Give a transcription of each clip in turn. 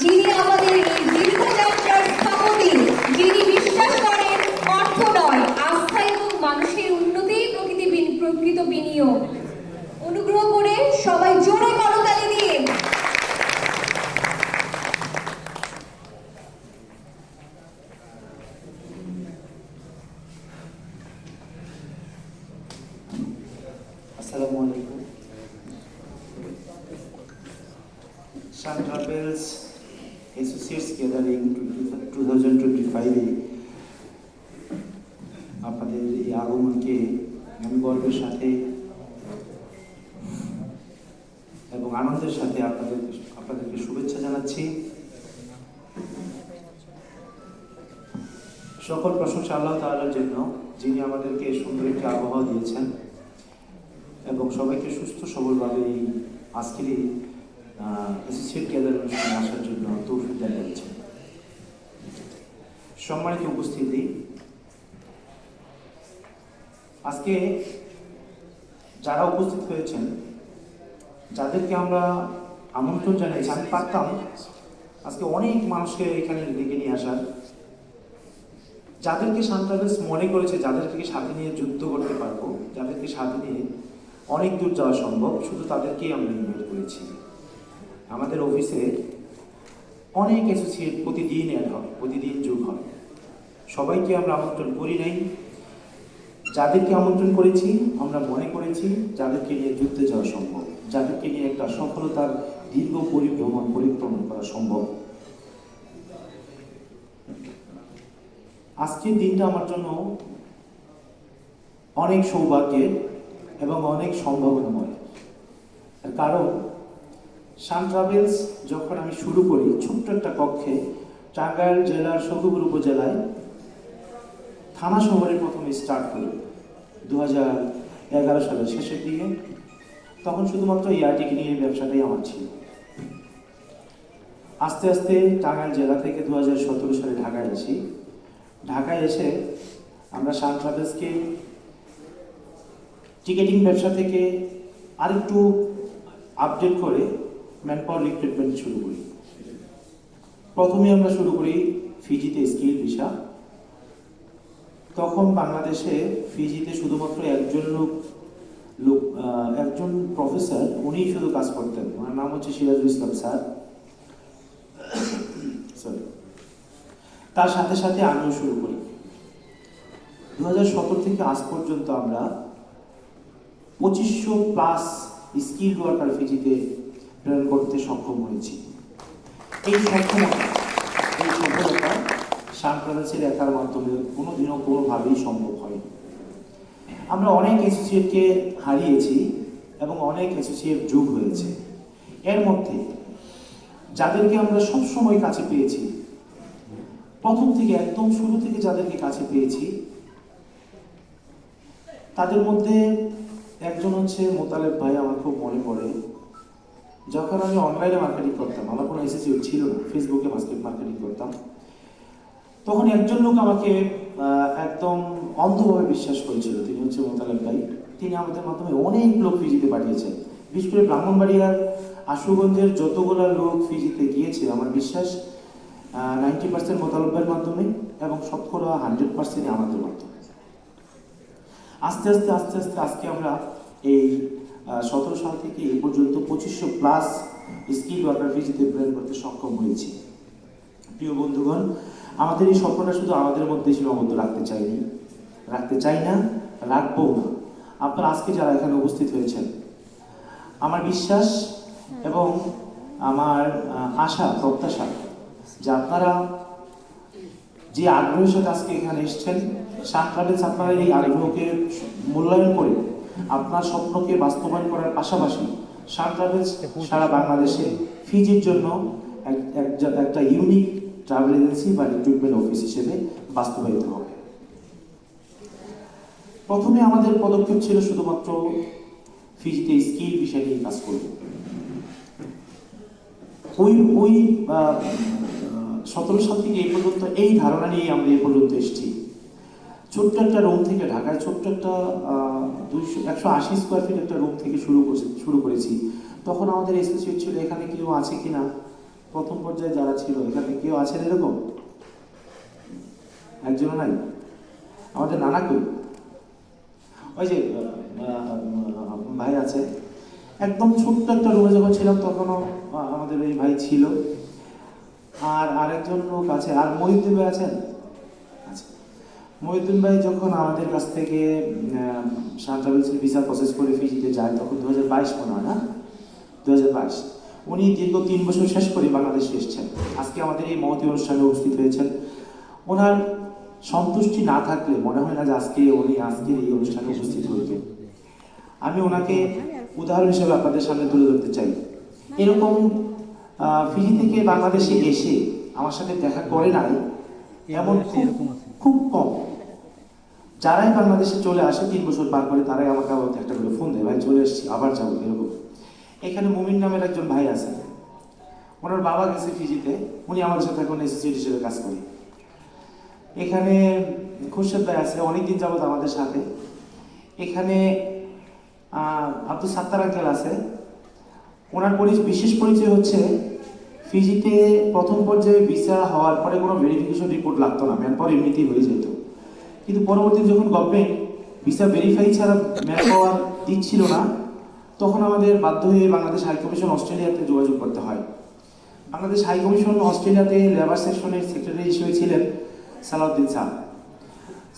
যিনি আমাদের এই দীর্ঘযাত্রার স্থপতি, যিনি বিশ্বাস করেন অর্থ নয় আস্থা এবং মানুষের উন্নতি প্রকৃতি প্রকৃত বিনিয়োগ। গ্যাদারিং টু থাউজেন্ড টোয়েন্টি ফাইভে আপনাদের এই আগমনকে আমি গর্বের সাথে এবং আনন্দের সাথে আপনাদের, আপনাদেরকে শুভেচ্ছা জানাচ্ছি। সকল প্রশংসা আল্লাহ তাআলার জন্য, যিনি আমাদেরকে সুন্দর একটি আবহাওয়া দিয়েছেন এবং সবাইকে সুস্থ সবলভাবে এই আজকের এই আসার জন্য তৌফিক দান সম্মানিত উপস্থিতি, আজকে যারা উপস্থিত হয়েছেন, যাদেরকে আমরা আমন্ত্রণ জানিয়েছি আমি পারতাম আজকে অনেক মানুষকে এখানে ডেকে নিয়ে আসার। যাদেরকে সান্তাবেস মনে করেছে, যাদেরকে সাথে নিয়ে যুদ্ধ করতে পারব, যাদেরকে সাথে নিয়ে অনেক দূর যাওয়া সম্ভব, শুধু তাদেরকেই আমরা ইনভাইট করেছি। আমাদের অফিসে অনেক অ্যাসোসিয়েট প্রতিদিন অ্যাড হয় প্রতিদিন যোগ হয় সবাইকে আমরা আমন্ত্রণ করি নাই। যাদেরকে আমন্ত্রণ করেছি, আমরা মনে করেছি যাদেরকে নিয়ে যুদ্ধে যাওয়া সম্ভব, যাদেরকে নিয়ে একটা সফলতার দীর্ঘ পরিভ্রমণ, পরিক্রমণ করা সম্ভব। আজকের দিনটা আমার জন্য অনেক সৌভাগ্যের এবং অনেক সম্ভাবনাময়। কারণ সান ট্রাভেলস যখন আমি শুরু করি, ছোট্ট একটা কক্ষে, টাঙ্গাইল জেলার সখীপুর উপজেলায়, থানা শহরে প্রথমে স্টার্ট করি দু হাজার এগারো সালের শেষের দিকে। তখন শুধুমাত্র এয়ারটিক নিয়ে ব্যবসাটাই আমার ছিল। আস্তে আস্তে টাঙ্গাইল জেলা থেকে দু হাজার সতেরো সালে ঢাকায় আসি ঢাকায় এসে আমরা সান ট্রাভেলসকে টিকেটিং ব্যবসা থেকে আরেকটু আপডেট করে ম্যান পাওয়ার রিক্রুটমেন্ট শুরু করি। প্রথমে আমরা শুরু করি ফিজিতে স্কিল ভিসা তখন বাংলাদেশে ফিজিতে শুধুমাত্র একজন লোক লোক একজন প্রফেসর উনিই শুধু কাজ করতেন। ওনার নাম হচ্ছে সিরাজুল ইসলাম স্যার। সরি তার সাথে সাথে আমিও শুরু করি। দু হাজার সতেরো থেকে আজ পর্যন্ত আমরা পঁচিশশো প্লাস স্কিল ওয়ার্কার ফিজিতে প্রেরণ করতে সক্ষম হয়েছি। এই সক্ষমতা এই সফলতা একার মাধ্যমে কোনোদিনও কোনোভাবেই সম্ভব হয়নি। আমরা অনেক অ্যাসোসিয়েটকে হারিয়েছি এবং অনেক অ্যাসোসিয়েট যোগ হয়েছে। এর মধ্যে যাদেরকে আমরা সবসময় কাছে পেয়েছি, প্রথম থেকে একদম শুরু থেকে যাদেরকে কাছে পেয়েছি, তাদের মধ্যে একজন হচ্ছে মোতালেব ভাই, আমার খুব মনে পড়ে। যখন আমি অনলাইনে মার্কেটিং করতাম, আমার কোনো এসএসিও ছিল না ফেসবুকে মার্কেট মার্কেটিং করতাম, তখন একজন লোক আমাকে একদম অন্ধভাবে বিশ্বাস করেছিল। তিনি হচ্ছে মোতালেব ভাই। তিনি আমাদের মাধ্যমে অনেক লোক ফিজিতে পাঠিয়েছেন। বিশেষ করে ব্রাহ্মণবাড়িয়ার আশুগঞ্জের যতগুলো লোক ফিজিতে গিয়েছে, আমার বিশ্বাস নাইনটি পার্সেন্ট মোতালব্যের মাধ্যমে এবং শতকরা হান্ড্রেড পার্সেন্টই আমাদের মাধ্যমে। আস্তে আস্তে আস্তে আস্তে, আজকে আমরা এই সতেরো সাল থেকে এ পর্যন্ত পঁচিশশো প্লাস স্কিল ওয়ার্কার ফিজিতে প্রেরণ করতে সক্ষম হয়েছি। প্রিয় বন্ধুগণ, আমাদের এই স্বপ্নটা শুধু আমাদের মধ্যে সীমাবদ্ধ রাখতে চাইনি, রাখতে চাই না রাখব না। আপনারা আজকে যারা এখানে উপস্থিত হয়েছেন, আমার বিশ্বাস এবং আমার আশা, প্রত্যাশা যে আপনারা যে আগ্রহের সাথে আজকে এখানে এসেছেন ট্রাভেলস আপনারা এই আগ্রহকে মূল্যায়ন করে আপনার স্বপ্নকে বাস্তবায়ন করার পাশাপাশি সান ট্রাভেলস সারা বাংলাদেশে ফিজির জন্য এক- এক- একটা ইউনিক ট্রাভেল এজেন্সি বা রিক্রুটমেন্ট অফিস হিসেবে বাস্তবায়িত হবে। প্রথমে আমাদের পদক্ষেপ ছিল শুধুমাত্র ফিজিতে স্কিল বিষয় নিয়ে কাজ করব ওই ওই সতেরো সাল থেকে এই পর্যন্ত এই ধারণা নিয়ে আমরা এই পর্যন্ত এসেছি। ছোট্ট একটা রুম থেকে ঢাকায় ছোট্ট একটা দুইশো, একশো আশি স্কোয়ার ফিট একটা রুম থেকে শুরু করছি, শুরু করেছি। তখন আমাদের এসোসিয়েট ছিল, এখানে কেউ আছে কিনা? প্রথম পর্যায়ে যারা ছিল, এখানে কেউ আছেন এরকম? একজনও নাই? আমাদের নানা কই? ওই যে ভাই আছে। একদম ছোট্ট একটা রুমে যখন ছিলাম, তখনও আমাদের এই ভাই ছিল। আর আরেকজন লোক আছে, আর ভাই আছেন? মহিউদ্দিন ভাই যখন আমাদের কাছ থেকে সান্ট্রাভেলসের ভিসা প্রসেস করে ফিজিতে যায়, তখন দু হাজার বাইশ মনে হয় না? দু হাজার বাইশ। উনি দীর্ঘ তিন বছর শেষ করে বাংলাদেশে এসেছেন। আজকে আমাদের এই মহতী অনুষ্ঠানে উপস্থিত হয়েছেন। ওনার সন্তুষ্টি না থাকলে মনে হয় না যে আজকে উনি আজকের এই অনুষ্ঠানে উপস্থিত হইতেন আমি ওনাকে উদাহরণ হিসেবে আপনাদের সামনে তুলে ধরতে চাই। এরকম ফিজি থেকে বাংলাদেশে এসে আমার সাথে দেখা করে নাই, এমন খুব কম। যারাই বাংলাদেশে চলে আসে, তিন বছর পার করে তারাই আমাকে আবার একটা করে ফোন দেয়, ভাই, চলে এসেছি, আবার যাব, এরকম। এখানে মুমিন নামের একজন ভাই আছে। ওনার বাবা গেছে ফিজিতে, উনি আমার সাথে এখন এসোসিয়েট হিসেবে কাজ করে। এখানে খুরশেদ ভাই আছে, অনেকদিন যাবত আমাদের সাথে। এখানে আব্দুল সাত্তার আঙ্কেল আছে। ওনার পরি- বিশেষ পরিচয় হচ্ছে, ফিজিতে প্রথম পর্যায়ে ভিসা হওয়ার পরে কোনো ভেরিফিকেশন রিপোর্ট লাগতো না ম্যান পাওয়ার এমনিতেই হয়ে যেত। কিন্তু পরবর্তীতে যখন গভর্নমেন্ট ভিসা ভেরিফাই ছাড়া ম্যাপ পাওয়ার দিচ্ছিল না, তখন আমাদের বাধ্য হয়ে বাংলাদেশ হাই কমিশন অস্ট্রেলিয়াতে যোগাযোগ করতে হয়। বাংলাদেশ হাই কমিশন অস্ট্রেলিয়াতে লেবার সেকশনের সেক্রেটারি হিসেবে ছিলেন সালাউদ্দিন স্যার।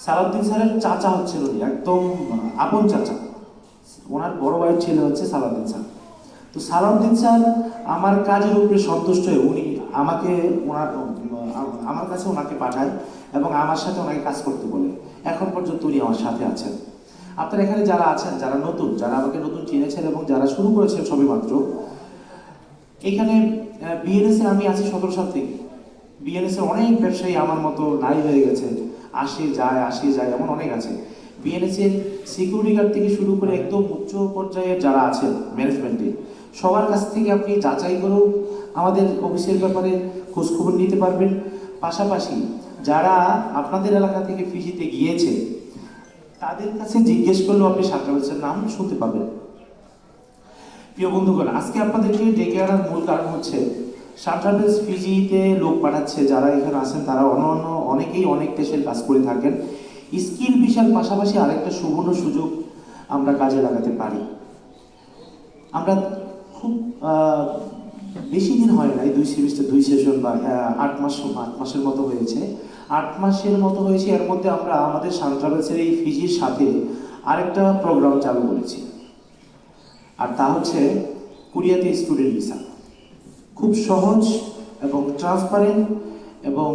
সালাউদ্দিন স্যারের চাচা হচ্ছিল উনি, একদম আপন চাচা। ওনার বড় ভাইয়ের ছেলে হচ্ছে সালাউদ্দিন স্যার। তো সালাউদ্দিন স্যার আমার কাজের উপরে সন্তুষ্ট হয়ে উনি আমাকে ওনার আমার কাছে ওনাকে পাঠায় এবং আমার সাথে ওনাকে কাজ করতে বলে। এখন পর্যন্ত উনি আমার সাথে আছেন। আপনারা এখানে যারা আছেন, যারা নতুন, যারা আমাকে নতুন চিনেছেন এবং যারা শুরু করেছেন সবে মাত্র, এখানে বিএনএস আমি আছি সতেরো সাল থেকে। বিএনএস অনেক ব্যবসায়ী আমার মতো নাই হয়ে গেছে। আসে, যায় আসে, যায়, এমন অনেক আছে। বিএনএস এর সিকিউরিটি গার্ড থেকে শুরু করে একদম উচ্চ পর্যায়ের যারা আছেন ম্যানেজমেন্টে সবার কাছ থেকে আপনি যাচাই করেও আমাদের অফিসের ব্যাপারে খোঁজখবর নিতে পারবেন। পাশাপাশি যারা আপনাদের এলাকা থেকে ফিজিতে গিয়েছে, তাদের কাছে জিজ্ঞেস করলেও আপনি সাঁতরাবেলসের নাম শুনতে পাবেন। প্রিয় বন্ধুগণ, আজকে আপনাদেরকে ডেকে আনার মূল কারণ হচ্ছে সান্ট্রাভেলস ফিজিতে লোক পাঠাচ্ছে, যারা এখানে আছেন তারা অন্য অন্য অনেকেই অনেক দেশের কাজ করে থাকেন। স্কিল বিষয়ের পাশাপাশি আরেকটা সুবর্ণ সুযোগ আমরা কাজে লাগাতে পারি। আমরা খুব বেশি দিন হয় নাই, দুই সেমিস্টার দুই সেশন বা আট মাস, আট মাসের মতো হয়েছে। আট মাসের মতো হয়েছে, এর মধ্যে আমরা আমাদের সান্ট্রাভেলসের এই ফিজির সাথে আরেকটা প্রোগ্রাম চালু করেছি। আর তা হচ্ছে কোরিয়াতে স্টুডেন্ট ভিসা খুব সহজ এবং ট্রান্সপারেন্ট এবং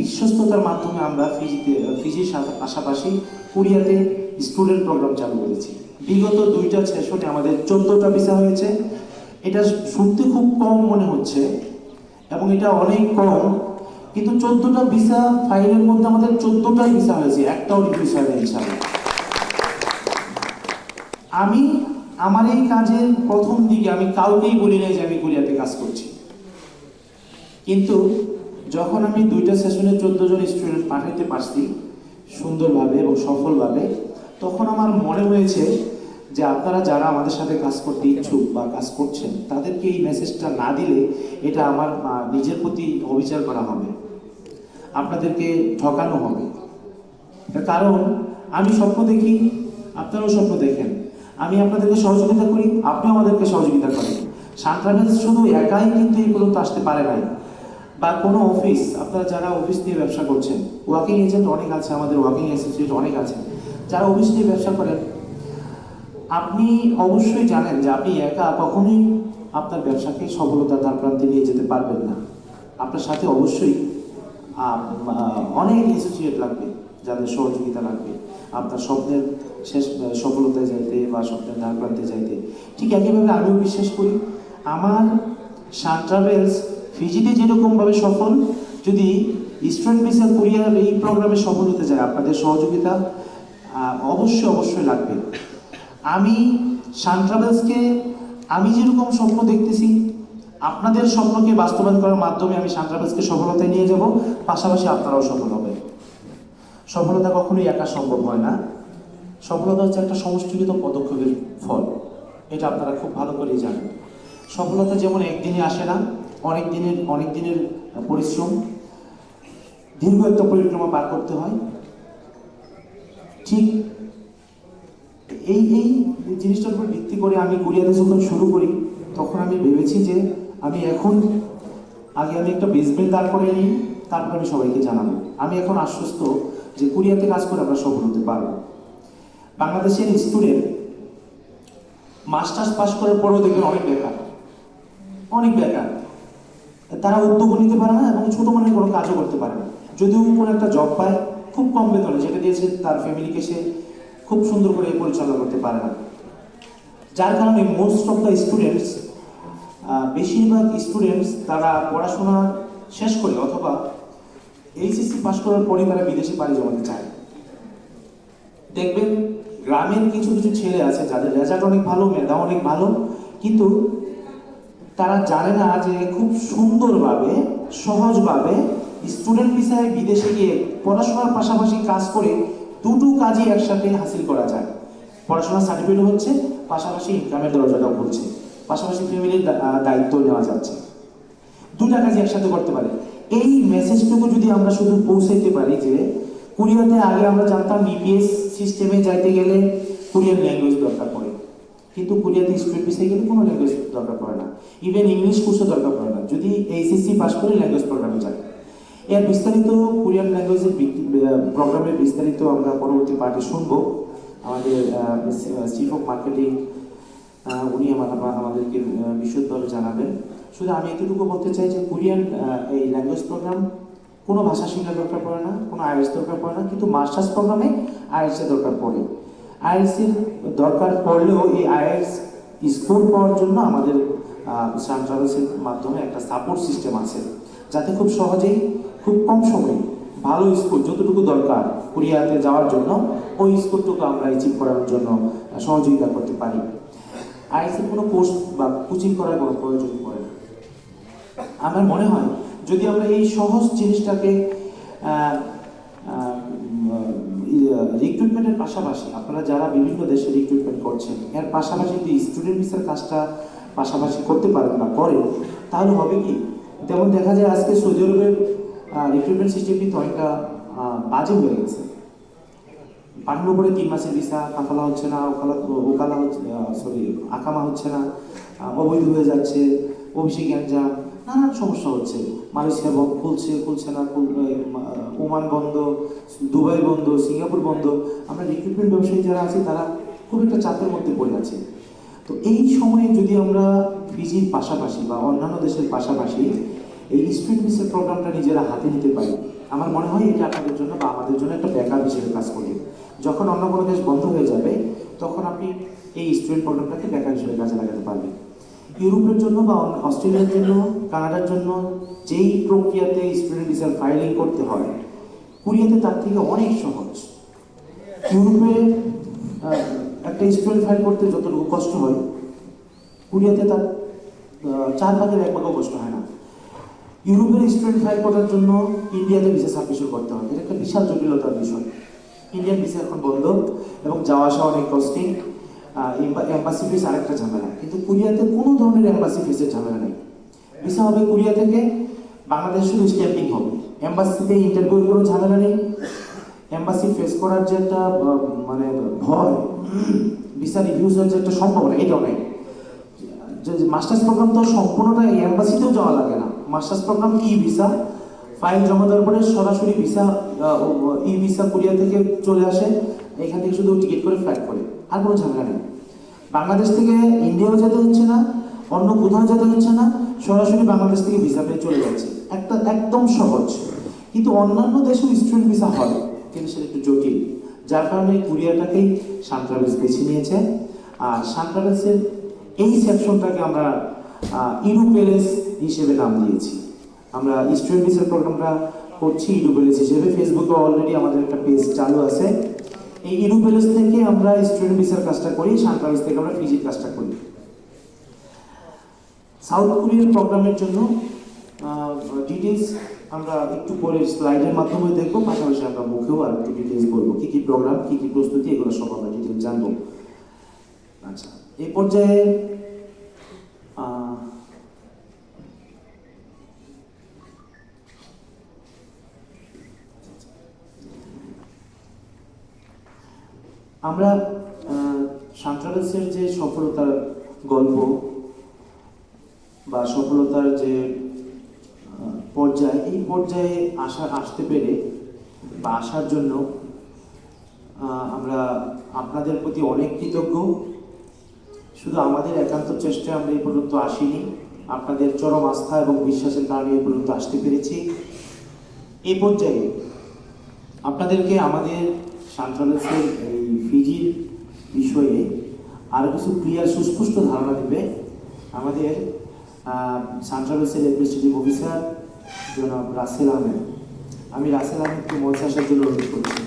বিশ্বস্ততার মাধ্যমে আমরা ফিজিতে, ফিজির সাথে পাশাপাশি কোরিয়াতে স্টুডেন্ট প্রোগ্রাম চালু করেছি। বিগত দুইটা সেশনে আমাদের চোদ্দটা ভিসা হয়েছে। এটা শুনতে খুব কম মনে হচ্ছে, এবং এটা অনেক কম, কিন্তু চোদ্দটা ভিসা ফাইলের মধ্যে আমাদের চোদ্দটাই ভিসা হয়েছে, একটাও রিফিউজ হয়নি আমি, আমার এই কাজের প্রথম দিকে আমি কাউকেই বলি নাই যে আমি কোরিয়াতে কাজ করছি। কিন্তু যখন আমি দুইটা সেশনে চোদ্দ জন স্টুডেন্ট পাঠাইতে পারছি সুন্দরভাবে এবং সফলভাবে, তখন আমার মনে হয়েছে যে আপনারা যারা আমাদের সাথে কাজ করতে ইচ্ছুক বা কাজ করছেন, তাদেরকে এই মেসেজটা না দিলে এটা আমার নিজের প্রতি অবিচার করা হবে। আপনাদেরকে ঠকানো হবে। কারণ, আমি স্বপ্ন দেখি, আপনারাও স্বপ্ন দেখেন। আমি আপনাদেরকে সহযোগিতা করি, আপনিও আমাদেরকে সহযোগিতা করেন। সান্ট্রাভেলস শুধু একাই কিন্তু এই পর্যন্ত আসতে পারে নাই। বা কোনো অফিস, আপনারা যারা অফিস নিয়ে ব্যবসা করছেন ওয়াকিং এজেন্ট অনেক আছে, আমাদের ওয়াকিং অ্যাসোসিয়েট অনেক আছে। যারা অফিস নিয়ে ব্যবসা করেন আপনি অবশ্যই জানেন যে আপনি একা কখনোই আপনার ব্যবসাকে সফলতা তার প্রান্তে নিয়ে যেতে পারবেন না। আপনার সাথে অবশ্যই অনেক অ্যাসোসিয়েট লাগবে যাদের সহযোগিতা লাগবে। আপনার স্বপ্নের শেষ, সফলতায় যাইতে বা স্বপ্নের ধার প্রান্তে যাইতে। ঠিক একইভাবে আমিও বিশ্বাস করি, আমার সান ট্রাভেলস ফিজিতে যেরকমভাবে সফল, যদি স্টুডেন্ট ভিসা কোরিয়ার এই প্রোগ্রামে সফল হতে যায়, আপনাদের সহযোগিতা অবশ্যই অবশ্যই লাগবে। আমি শান ট্রাভেলসকে আমি যেরকম স্বপ্ন দেখতেছি, আপনাদের স্বপ্নকে বাস্তবায়ন করার মাধ্যমে আমি শান ট্রাভেলসকে সফলতায় নিয়ে যাব, পাশাপাশি আপনারাও সফল হবে সফলতা কখনোই একা সম্ভব হয় না। সফলতা হচ্ছে একটা সমষ্টিগত পদক্ষেপের ফল, এটা আপনারা খুব ভালো করেই জানেন। সফলতা যেমন একদিনে আসে না, অনেক দিনের অনেক দিনের পরিশ্রম, দীর্ঘ একটা পরিক্রমা পার করতে হয়। ঠিক এই এই জিনিসটার উপর ভিত্তি করে আমি কোরিয়াতে যখন শুরু করি, তখন আমি ভেবেছি যে আমি এখন, আগে আমি একটা বেসমেন্ট দাঁড় করে নিই তারপর আমি সবাইকে জানাব। আমি এখন আশ্বস্ত যে কোরিয়াতে কাজ করে আমরা সফল হতে পারব। বাংলাদেশের স্টুডেন্ট মাস্টার্স পাস করার পরেও দেখবেন অনেক বেকার। অনেক বেকার। তারা উদ্যোগ নিতে পারে না এবং ছোট মনের কোনো কাজও করতে পারে না। যদিও কোনো একটা জব পায়, খুব কম বেতনে, যেটা দিয়েছে তার ফ্যামিলিকে সে খুব সুন্দর করে পরিচালনা করতে পারে না। যার কারণে মোস্ট অফ দ্য স্টুডেন্টস বেশিরভাগ স্টুডেন্টস তারা পড়াশোনা শেষ করে অথবা এইচএসসি পাশ করার পরে তারা বিদেশে পাড়ি জমাতে চায়। দেখবেন, গ্রামের কিছু কিছু ছেলে আছে যাদের রেজাল্ট অনেক ভালো মেধা অনেক ভালো, কিন্তু তারা জানে না যে খুব সুন্দরভাবে, সহজভাবে স্টুডেন্ট ভিসায় বিদেশে গিয়ে পড়াশোনার পাশাপাশি কাজ করে দুটো কাজই একসাথে হাসিল করা যায়। পড়াশোনার সার্টিফিকেট হচ্ছে, পাশাপাশি ইনকামের দরজাটাও খুলছে। পাশাপাশি ফ্যামিলির দায়িত্ব নেওয়া যাচ্ছে। দুটা কাজই একসাথে করতে পারে। এই মেসেজটুকু যদি আমরা শুধু পৌঁছাইতে পারি যে কোরিয়াতে আগে আমরা জানতাম ইপিএস সিস্টেমে যাইতে গেলে কোরিয়ান ল্যাঙ্গুয়েজ দরকার পড়ে। কিন্তু কোরিয়াতে স্টুডেন্ট ভিসায় গেলে কোনো ল্যাঙ্গুয়েজ দরকার পড়ে না। ইভেন ইংলিশ কোর্সও দরকার পড়ে না। যদি এইচএসসি পাস করে ল্যাঙ্গুয়েজ প্রোগ্রামে যায়। এর বিস্তারিত কোরিয়ান ল্যাঙ্গুয়েজের প্রোগ্রামের বিস্তারিত আমরা পরবর্তী পার্টে শুনব। আমাদের চিফ অফ মার্কেটিং উনি আমাদেরকে আহ, বিশদভাবে জানাবেন। শুধু আমি এতটুকু বলতে চাই যে কোরিয়ান এই ল্যাঙ্গুয়েজ প্রোগ্রাম কোনো ভাষা শেখার দরকার পড়ে না কোনো আইএলস দরকার পড়ে না কিন্তু মাস্টার্স প্রোগ্রামে আইএলস এর দরকার পড়ে। আইএলস এর দরকার পড়লেও এই আইএলস স্কোর পাওয়ার জন্য আমাদের সান মাধ্যমে একটা সাপোর্ট সিস্টেম আছে। যাতে খুব সহজেই খুব কম সময়ে ভালো স্কুল যতটুকু দরকার কোরিয়াতে যাওয়ার জন্য, ওই স্কুলটুকু আমরা অ্যাচিভ করার জন্য সহযোগিতা করতে পারি। আইএলসের কোনো কোর্স বা কোচিং করার কোনো প্রয়োজন পড়ে না। আমার মনে হয় যদি আমরা এই সহজ জিনিসটাকে রিক্রুটমেন্টের পাশাপাশি, আপনারা যারা বিভিন্ন দেশে রিক্রুটমেন্ট করছেন, এর পাশাপাশি যদি স্টুডেন্ট ভিসার কাজটা পাশাপাশি করতে পারেন বা করেন, তাহলে হবে কি? যেমন দেখা যায় আজকে সৌদি আরবের রিক্রুটমেন্ট সিস্টেম কিন্তু অনেকটা বাজে হয়ে গেছে। পাঠানোর পরে তিন মাসের ভিসা কাফালা হচ্ছে না, ওকালা ওকালা হচ্ছে সরি আকামা হচ্ছে না অবৈধ হয়ে যাচ্ছে, অভিষেক গ্যাঞ্জাম নানান সমস্যা হচ্ছে। মালয়েশিয়া খুলছে খুলছে না ওমান বন্ধ, দুবাই বন্ধ, সিঙ্গাপুর বন্ধ। আমরা রিক্রুটমেন্ট ব্যবসায়ী যারা আছি, তারা খুব একটা চাপের মধ্যে পড়ে আছে। তো এই সময়ে যদি আমরা ফিজির পাশাপাশি বা অন্যান্য দেশের পাশাপাশি এই স্টুডেন্ট ভিসার প্রোগ্রামটা নিজেরা হাতে নিতে পারি। আমার মনে হয় এটা আপনাদের জন্য বা আমাদের জন্য একটা ব্যাকআপ হিসেবে কাজ করবে যখন অন্য কোনো দেশ বন্ধ হয়ে যাবে, তখন আপনি এই স্টুডেন্ট প্রোগ্রামটাকে ব্যাকআপ হিসেবে কাজে লাগাতে পারবেন। ইউরোপের জন্য বা অস্ট্রেলিয়ার জন্য, কানাডার জন্য যেই প্রক্রিয়াতে স্টুডেন্ট ভিসার ফাইলিং করতে হয়, কোরিয়াতে তার থেকে অনেক সহজ। ইউরোপে একটা স্টুডেন্ট ফাইল করতে যতটুকু কষ্ট হয়, কোরিয়াতে তার চার ভাগের এক ভাগও কষ্ট হয় না। ইউরোপের স্টুডেন্ট ফাইল করার জন্য ইন্ডিয়াতে ভিসা সাবমিশন করতে হয়। এটা একটা বিশাল জটিলতার বিষয়। ইন্ডিয়ান ভিসা এখন বন্ধ এবং যাওয়া আসা অনেক কস্টিং এম্বাসি ফিস আরেকটা ঝামেলা। কিন্তু কোরিয়াতে কোনো ধরনের এম্বাসি ফিসের ঝামেলা নেই। ভিসা হবে কোরিয়া থেকে, বাংলাদেশ শুধু স্ট্যাম্পিং হবে। এম্বাসিতে ইন্টারভিউ কোনো ঝামেলা নেই। এম্বাসি ফেস করার যে একটা মানে ভয় ভিসা রিভিউজ হওয়ার যে একটা সম্ভাবনা, এটাও নেই। মাস্টার্স প্রোগ্রাম তো সম্পূর্ণটা এম্বাসিতেও যাওয়া লাগে না। মাস্টার্স প্রোগ্রাম ই ভিসা, ফাইল জমা দেওয়ার পরে সরাসরি ভিসা ই ভিসা কোরিয়া থেকে চলে আসে, এখান থেকে শুধু টিকিট করে ফ্লাইট করে, আর কোনো ঝামেলা নেই। বাংলাদেশ থেকে ইন্ডিয়াও যেতে হচ্ছে না, অন্য কোথাও যেতে হচ্ছে না, সরাসরি বাংলাদেশ থেকে ভিসা পেয়ে চলে যাচ্ছে। একটা একদম সহজ, কিন্তু অন্যান্য দেশেও স্টুডেন্ট ভিসা হয়, কিন্তু সেটা একটু জটিল, যার কারণে কোরিয়াটাকেই সান ট্রাভেলস বেছে নিয়েছে। আর সান ট্রাভেলসের এই সেকশনটাকে আমরা ইউরোপেলেস হিসেবে নাম দিয়েছি। আমরা স্টুডেন্ট ভিসার প্রোগ্রামটা করছি ইউরোপেলেস হিসেবে। ফেসবুকে অলরেডি আমাদের একটা পেজ চালু আছে। এই ইউরোপেলেস থেকে আমরা স্টুডেন্ট ভিসার কাজটা করি, সান থেকে আমরা ফিজির কাজটা করি। সাউথ কোরিয়ার প্রোগ্রামের জন্য ডিটেলস আমরা একটু পরে স্লাইডের মাধ্যমে দেখব। পাশাপাশি আমরা মুখেও আর একটু ডিটেলস বলব। কি কি প্রোগ্রাম কি কি প্রস্তুতি, এগুলো সব আমরা ডিটেলস জানব। আচ্ছা এই পর্যায়ে আমরা সান্ট্রালসের যে সফলতার গল্প বা সফলতার যে পর্যায়, এই পর্যায়ে আসা, আসতে পেরে বা আসার জন্য আমরা আপনাদের প্রতি অনেক কৃতজ্ঞ। শুধু আমাদের একান্ত চেষ্টায় আমরা এই পর্যন্ত আসিনি। আপনাদের চরম আস্থা এবং বিশ্বাসের কারণে এই পর্যন্ত আসতে পেরেছি। এই পর্যায়ে আপনাদেরকে আমাদের সান্ট্রালসের এই ফিজির বিষয়ে আরও কিছু ক্লিয়ার সুস্পষ্ট ধারণা দেবে আমাদের সান্ট্রালসের অ্যাডমিনিস্ট্রেটিভ অফিসার জনাব রাসেল আহমেদ। আমি রাসেল আহমেদকে মঞ্চে আসার জন্য অনুরোধ করছি।